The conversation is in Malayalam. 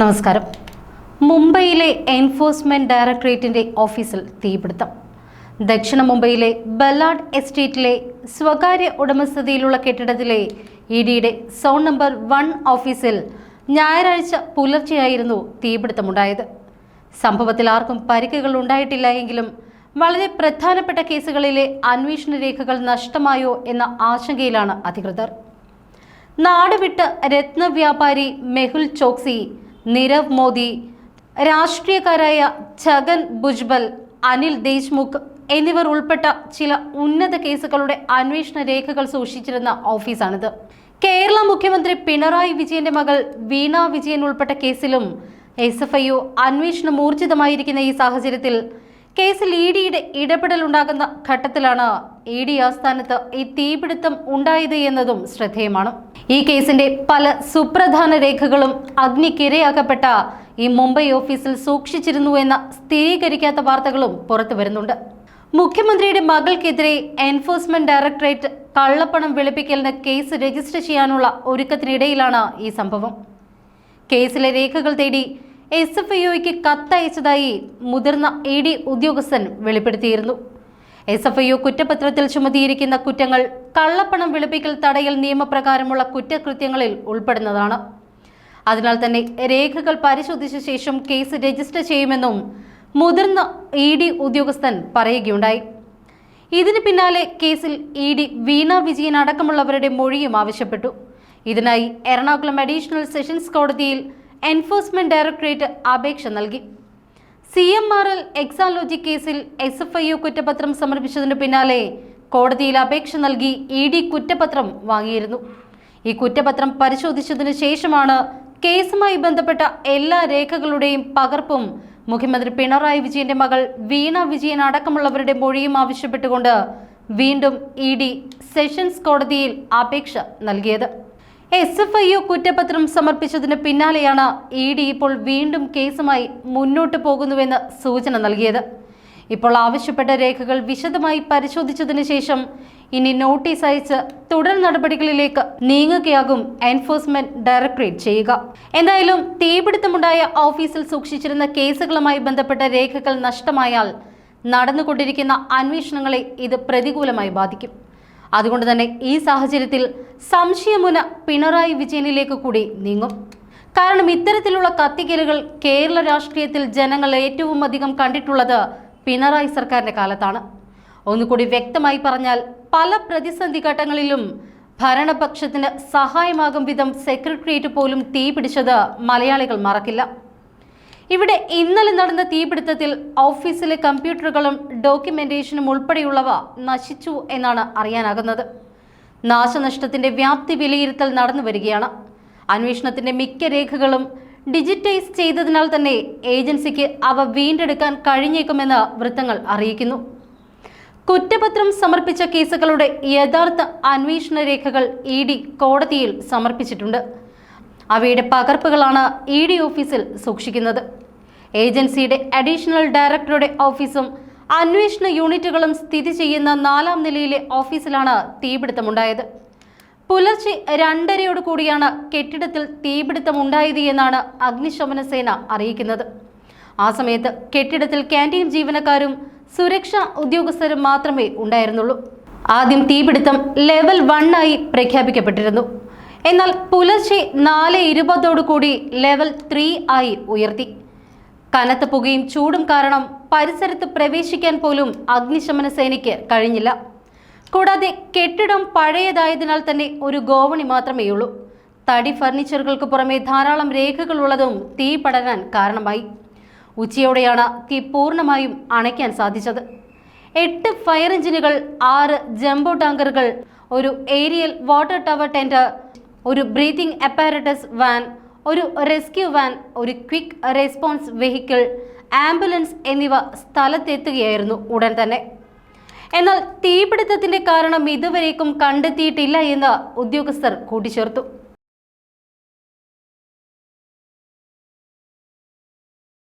നമസ്കാരം. മുംബൈയിലെ എൻഫോഴ്സ്മെന്റ് ഡയറക്ടറേറ്റിന്റെ ഓഫീസിൽ തീപിടുത്തം. ദക്ഷിണ മുംബൈയിലെ ബല്ലാഡ് എസ്റ്റേറ്റിലെ സ്വകാര്യ ഉടമസ്ഥതയിലുള്ള കെട്ടിടത്തിലെ ഇഡിയുടെ സോൺ നമ്പർ വൺ ഓഫീസിൽ ഞായറാഴ്ച പുലർച്ചെയായിരുന്നു തീപിടുത്തമുണ്ടായത്. സംഭവത്തിൽ ആർക്കും പരിക്കുകൾ ഉണ്ടായിട്ടില്ല എങ്കിലും വളരെ പ്രധാനപ്പെട്ട കേസുകളിലെ അന്വേഷണ രേഖകൾ നഷ്ടമായോ എന്ന ആശങ്കയിലാണ് അധികൃതർ. നാടുവിട്ട് രത്നവ്യാപാരി മെഹുൽ ചോക്സി നീരവ് മോദി രാഷ്ട്രീയക്കാരായ ഛഗൻ ഭുജ്ബൽ അനിൽ ദേശ്മുഖ് എന്നിവർ ഉൾപ്പെട്ട ചില ഉന്നത കേസുകളുടെ അന്വേഷണ രേഖകൾ സൂക്ഷിച്ചിരുന്ന ഓഫീസാണിത്. കേരള മുഖ്യമന്ത്രി പിണറായി വിജയന്റെ മകൾ വീണ വിജയൻ ഉൾപ്പെട്ട കേസിലും എസ് എഫ് ഐ അന്വേഷണം ഊർജിതമായിരിക്കുന്ന ഈ സാഹചര്യത്തിൽ കേസിൽ ഇ ഡിയുടെ ഇടപെടൽ ഉണ്ടാകുന്ന ഘട്ടത്തിലാണ് ഇ ഡി ആസ്ഥാനത്ത് ഈ തീപിടുത്തം ഉണ്ടായത് എന്നതും ശ്രദ്ധേയമാണ്. ഈ കേസിന്റെ പല സുപ്രധാന രേഖകളും അഗ്നിക്കിരയാക്കപ്പെട്ട ഈ മുംബൈ ഓഫീസിൽ സൂക്ഷിച്ചിരുന്നു എന്ന സ്ഥിരീകരിക്കാത്ത വാർത്തകളും പുറത്തു വരുന്നുണ്ട്. മുഖ്യമന്ത്രിയുടെ മകൾക്കെതിരെ എൻഫോഴ്സ്മെന്റ് ഡയറക്ടറേറ്റ് കള്ളപ്പണം വെളുപ്പിക്കലിന് കേസ് രജിസ്റ്റർ ചെയ്യാനുള്ള ഒരുക്കത്തിനിടയിലാണ് ഈ സംഭവം. കേസിലെ രേഖകൾ തേടി എസ് എഫ് ഐഒയ്ക്ക് കത്തയച്ചതായി മുതിർന്ന ഇ ഡി ഉദ്യോഗസ്ഥൻ വെളിപ്പെടുത്തിയിരുന്നു. എസ് എഫ് ഐ ഒ കുറ്റപത്രത്തിൽ ചുമത്തിയിരിക്കുന്ന കുറ്റങ്ങൾ കള്ളപ്പണം വെളുപ്പിക്കൽ തടയൽ നിയമപ്രകാരമുള്ള കുറ്റകൃത്യങ്ങളിൽ ഉൾപ്പെടുന്നതാണ്. അതിനാൽ തന്നെ രേഖകൾ പരിശോധിച്ച ശേഷം കേസ് രജിസ്റ്റർ ചെയ്യുമെന്നും മുതിർന്ന ഇ ഡി ഉദ്യോഗസ്ഥൻ പറയുകയുണ്ടായി. ഇതിന് പിന്നാലെ കേസിൽ ഇ ഡി വീണ വിജയൻ അടക്കമുള്ളവരുടെ മൊഴിയും ആവശ്യപ്പെട്ടു. ഇതിനായി എറണാകുളം അഡീഷണൽ സെഷൻസ് കോടതിയിൽ എൻഫോഴ്സ്മെന്റ് ഡയറക്ടറേറ്റ് അപേക്ഷ നൽകി. C M R L Exalogic കേസിൽ എസ് എഫ് ഐ ഒ കുറ്റപത്രം സമർപ്പിച്ചതിന് പിന്നാലെ കോടതിയിൽ അപേക്ഷ നൽകി ഇ ഡി കുറ്റപത്രം വാങ്ങിയിരുന്നു. ഈ കുറ്റപത്രം പരിശോധിച്ചതിന് ശേഷമാണ് കേസുമായി ബന്ധപ്പെട്ട എല്ലാ രേഖകളുടെയും പകർപ്പും മുഖ്യമന്ത്രി പിണറായി വിജയന്റെ മകൾ വീണ വിജയൻ അടക്കമുള്ളവരുടെ മൊഴിയും ആവശ്യപ്പെട്ടുകൊണ്ട് വീണ്ടും ഇ ഡി സെഷൻസ് കോടതിയിൽ അപേക്ഷ നൽകിയത്. എസ് എഫ് ഐ ഒ കുറ്റപത്രം സമർപ്പിച്ചതിന് പിന്നാലെയാണ് ഇ ഡി ഇപ്പോൾ വീണ്ടും കേസുമായി മുന്നോട്ട് പോകുന്നുവെന്ന് സൂചന നൽകിയത്. ഇപ്പോൾ ആവശ്യപ്പെട്ട രേഖകൾ വിശദമായി പരിശോധിച്ചതിന് ശേഷം ഇനി നോട്ടീസ് അയച്ച് തുടർ നടപടികളിലേക്ക് നീങ്ങുകയാകും എൻഫോഴ്സ്മെന്റ് ഡയറക്ടറേറ്റ് ചെയ്യുക. എന്തായാലും തീപിടുത്തമുണ്ടായ ഓഫീസിൽ സൂക്ഷിച്ചിരുന്ന കേസുകളുമായി ബന്ധപ്പെട്ട രേഖകൾ നഷ്ടമായാൽ നടന്നുകൊണ്ടിരിക്കുന്ന അന്വേഷണങ്ങളെ ഇത് പ്രതികൂലമായി ബാധിക്കും. അതുകൊണ്ട് തന്നെ ഈ സാഹചര്യത്തിൽ സംശയമുന പിണറായി വിജയനിലേക്ക് കൂടി നീങ്ങും. കാരണം ഇത്തരത്തിലുള്ള കത്തിക്കലുകൾ കേരള രാഷ്ട്രീയത്തിൽ ജനങ്ങൾ ഏറ്റവും അധികം കണ്ടിട്ടുള്ളത് പിണറായി സർക്കാരിന്റെ കാലത്താണ്. ഒന്നുകൂടി വ്യക്തമായി പറഞ്ഞാൽ പല പ്രതിസന്ധി ഘട്ടങ്ങളിലും ഭരണപക്ഷത്തിന് സഹായമാകും വിധം സെക്രട്ടേറിയറ്റ് പോലും തീപിടിച്ചത് മലയാളികൾ മറക്കില്ല. ഇവിടെ ഇന്നലെ നടന്ന തീപിടുത്തത്തിൽ ഓഫീസിലെ കമ്പ്യൂട്ടറുകളും ഡോക്യുമെന്റേഷനും ഉൾപ്പെടെയുള്ളവ നശിച്ചു എന്നാണ് അറിയാനാകുന്നത്. നാശനഷ്ടത്തിന്റെ വ്യാപ്തി വിലയിരുത്തൽ നടന്നു വരികയാണ്. അന്വേഷണത്തിന്റെ മിക്ക രേഖകളും ഡിജിറ്റൈസ് ചെയ്തതിനാൽ തന്നെ ഏജൻസിക്ക് അവ വീണ്ടെടുക്കാൻ കഴിഞ്ഞേക്കുമെന്ന് വൃത്തങ്ങൾ അറിയിക്കുന്നു. കുറ്റപത്രം സമർപ്പിച്ച കേസുകളുടെ യഥാർത്ഥ അന്വേഷണ രേഖകൾ ഇ ഡി കോടതിയിൽ സമർപ്പിച്ചിട്ടുണ്ട്. അവയുടെ പകർപ്പുകളാണ് ഇ ഡി ഓഫീസിൽ സൂക്ഷിക്കുന്നത്. ഏജൻസിയുടെ അഡീഷണൽ ഡയറക്ടറുടെ ഓഫീസും അന്വേഷണ യൂണിറ്റുകളും സ്ഥിതി ചെയ്യുന്ന നാലാം നിലയിലെ ഓഫീസിലാണ് തീപിടുത്തമുണ്ടായത്. പുലർച്ചെ രണ്ടരയോട് കൂടിയാണ് കെട്ടിടത്തിൽ തീപിടുത്തമുണ്ടായത് എന്നാണ് അഗ്നിശമന സേന അറിയിക്കുന്നത്. ആ സമയത്ത് കെട്ടിടത്തിൽ ക്യാന്റീൻ ജീവനക്കാരും സുരക്ഷാ ഉദ്യോഗസ്ഥരും മാത്രമേ ഉണ്ടായിരുന്നുള്ളൂ. ആദ്യം തീപിടുത്തം ലെവൽ വൺ ആയി പ്രഖ്യാപിക്കപ്പെട്ടിരുന്നു. എന്നാൽ പുലർച്ചെ നാല് ഇരുപതോടു കൂടി ലെവൽ ത്രീ ആയി ഉയർത്തി. കനത്ത പുകയും ചൂടും കാരണം പരിസരത്ത് പ്രവേശിക്കാൻ പോലും അഗ്നിശമന സേനയ്ക്ക് കഴിഞ്ഞില്ല. കൂടാതെ കെട്ടിടം പഴയതായതിനാൽ തന്നെ ഒരു ഗോവണി മാത്രമേയുള്ളൂ. തടി ഫർണിച്ചറുകൾക്ക് പുറമെ ധാരാളം രേഖകളുള്ളതും തീ പടരാൻ കാരണമായി. ഉച്ചയോടെയാണ് തീ പൂർണമായും അണയ്ക്കാൻ സാധിച്ചത്. എട്ട് ഫയർ എഞ്ചിനുകൾ ആറ് ജംബോ ടാങ്കറുകൾ ഒരു ഏരിയൽ വാട്ടർ ടവർ ടെൻഡർ ഒരു ബ്രീതിങ് അപ്പാരറ്റസ് വാൻ ഒരു റെസ്ക്യൂ വാൻ ഒരു ക്വിക്ക് റെസ്പോൺസ് വെഹിക്കിൾ ആംബുലൻസ് എന്നിവ സ്ഥലത്തെത്തുകയായിരുന്നു ഉടൻ തന്നെ. എന്നാൽ തീപിടുത്തത്തിന്റെ കാരണം ഇതുവരേക്കും കണ്ടെത്തിയിട്ടില്ല എന്ന് ഉദ്യോഗസ്ഥർ കൂട്ടിച്ചേർത്തു.